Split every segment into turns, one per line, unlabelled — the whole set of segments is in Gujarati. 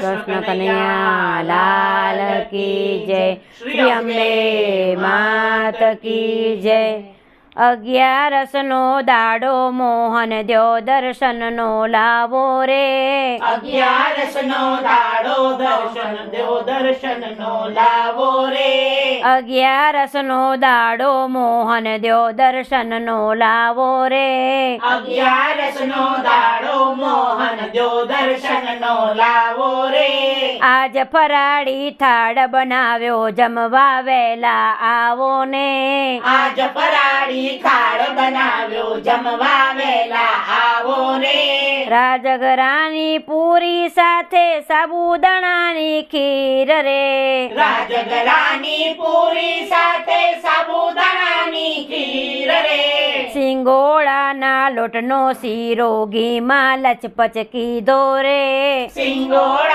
કૃષ્ણ કનૈયા લાલ કી જય. શ્રી અંબે માત કી જય. અગિયારસનો દાડો મોહન દ્યો દર્શનનો લાવો રે.
અગિયારસ નો દાડો દર્શન દ્યો દર્શન નો લાવો રે.
અગિયારસનો દાડો મોહન દ્યો દર્શનનો લાવો રે.
અગિયારસ નો દાડો મોહન દ્યો દર્શન નો લાવો રે.
આજ ફરાળી થાળ બનાવ્યો જમવા વેલા આવો ને.
આજ ફરાળી થાળ બનાવ્યો જમવા વેલા આવો ને.
રાજગરાની પૂરી સાથે સાબુદાણાની ખીર રે.
રાજગરાની પૂરી સાથે સાબુદાણાની ખીર રે.
સિંગોળાના લોટનો શીરો ઘીમાં લચપચ કીધો રે.
સિંગોડાનો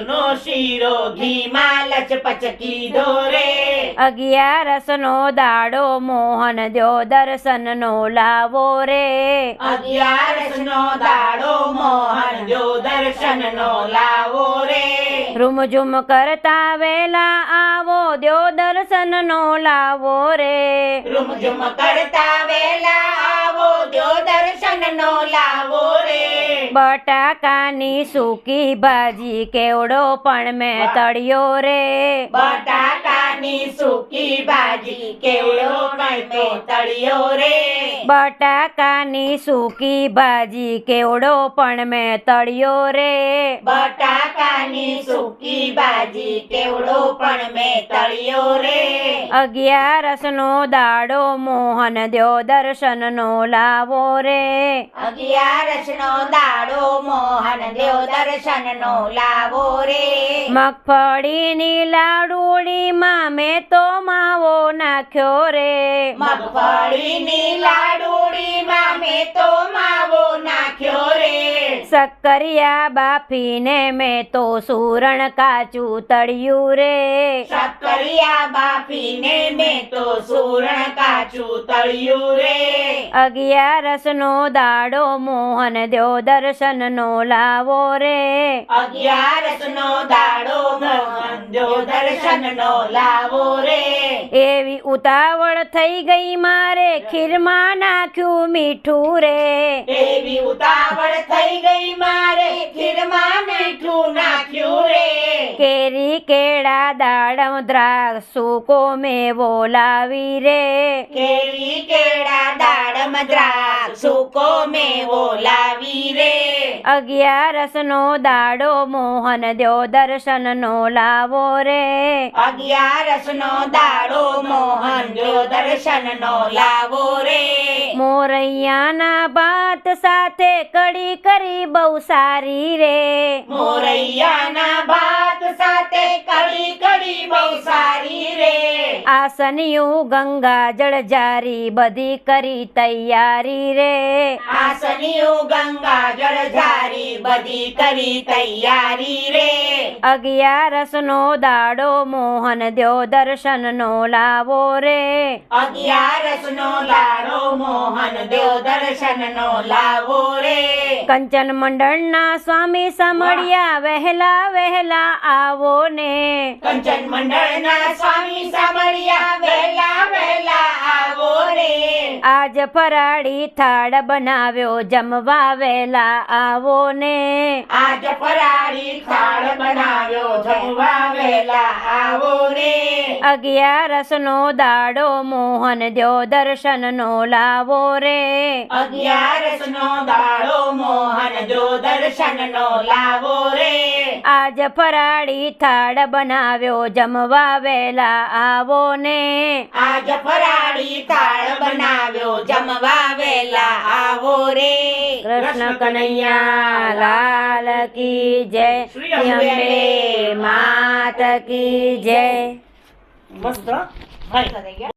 લૂંટનો શીરો ઘીમાં લચપચકી દોરે અગિયારસ
અગિયારસનો દાડો મોહન દ્યો દર્શનનો લાવો રે.
અગિયારસ નો દાડો મોહન જો દર્શન નો લાવો રે.
રૂમઝુમ કરતા વેલા આવો દ્યો દર્શનનો લાવો રે.
રૂમઝુમ કરતા વેલા આવો દર્શન નો લાવો રે.
બટાકાની સૂકી ભાજી કેવડો પણ મેં તળ્યો રે.
બટાકાની સૂકી ભાજી કેવડો મેં તળિયો રે?
બટાકાની સૂકી ભાજી કેવડો પણ મેં તળિયો રે?
બટાકાની સૂકી ભાજી કેવડો પણ મેં તળિયો રે?
અગિયારસનો દાડો મોહન દ્યો દર્શનનો લાવો રે?
અગિયારસ નો દાડો મોહન દ્યો દર્શન નો લાવો રે?
મગફળીની લાડુડીમાં મેં તો માવો નાખ્યો રે.
મગફળીની લાડુડીમાં મેં તો માવો નાખ્યો રે.
સક્કરિયા બાફીને મેં તો સુરણ કાચું તળ્યું રે.
બાફીને મેં તો સુરણ કાચું તળ્યું રે.
અગિયારસનો દાડો મોહન દ્યો દર્શનનો લાવો રે.
અગિયારસ નો દાડો મોહન જો દર્શન નો લાવો રે.
એવી ઉતાવળ થઈ ગઈ મારે ખીરમાં નાખ્યું મીઠું રે.
એવી ઉતાવળ થઈ ગઈ મારે ખીરમાં મીઠું નાખ્યું રે.
કેરી કેળા દાડમ દ્રાક્ષ સૂકો મેવો લાવી રે
કેરી કેળા દાડમ મદ્રા સૂકો મેવો લાવી રે
અગિયારસનો દાડો મોહન દ્યો દર્શનનો લાવો રે
અગિયારસ નો દાડો મોહન દ્યો દર્શન નો લાવો રે
મોરૈયાના ભાત સાથે કડી કરી બહુ સારી રે
મોરૈયાના ભાત સાથે કડી કડી
આસનિયું ગંગા જળ જારી બધી કરી તૈયારી રે.
આસનિયું ગંગા જળ જારી બધી કરી તૈયારી રે.
અગિયારસનો દાડો મોહન દ્યો દર્શનનો લાવો રે.
અગિયારસ નો દાડો મોહન દ્યો દર્શન નો લાવો રે.
કંચન મંડળના સ્વામી સમળ્યા વહેલા વહેલા આવો ને.
કંચન મંડળના સ્વામી સાંભળ્યા રે
આજ ફરાળી થાળ બનાવ્યો જમવા વેલા આવો ને
આજ ફરાળી થાળ બનાવ્યો જમવા વેલા આવો રે
અગિયારસનો દાડો મોહન દ્યો દર્શનનો લાવો રે.
અગિયારસ નો દાડો મોહન દ્યો દર્શન નો લાવો રે.
આજ ફરાળી થાળ બનાવ્યો જમવા વેલા આવો ને
આજ ફરાળી થાળ બનાવ્યો જમવા વેલા આવો રે.
કૃષ્ણ કનૈયા લાલ કી જય.
શ્રી
અંબે માત કી જય.
મસ્ત હાય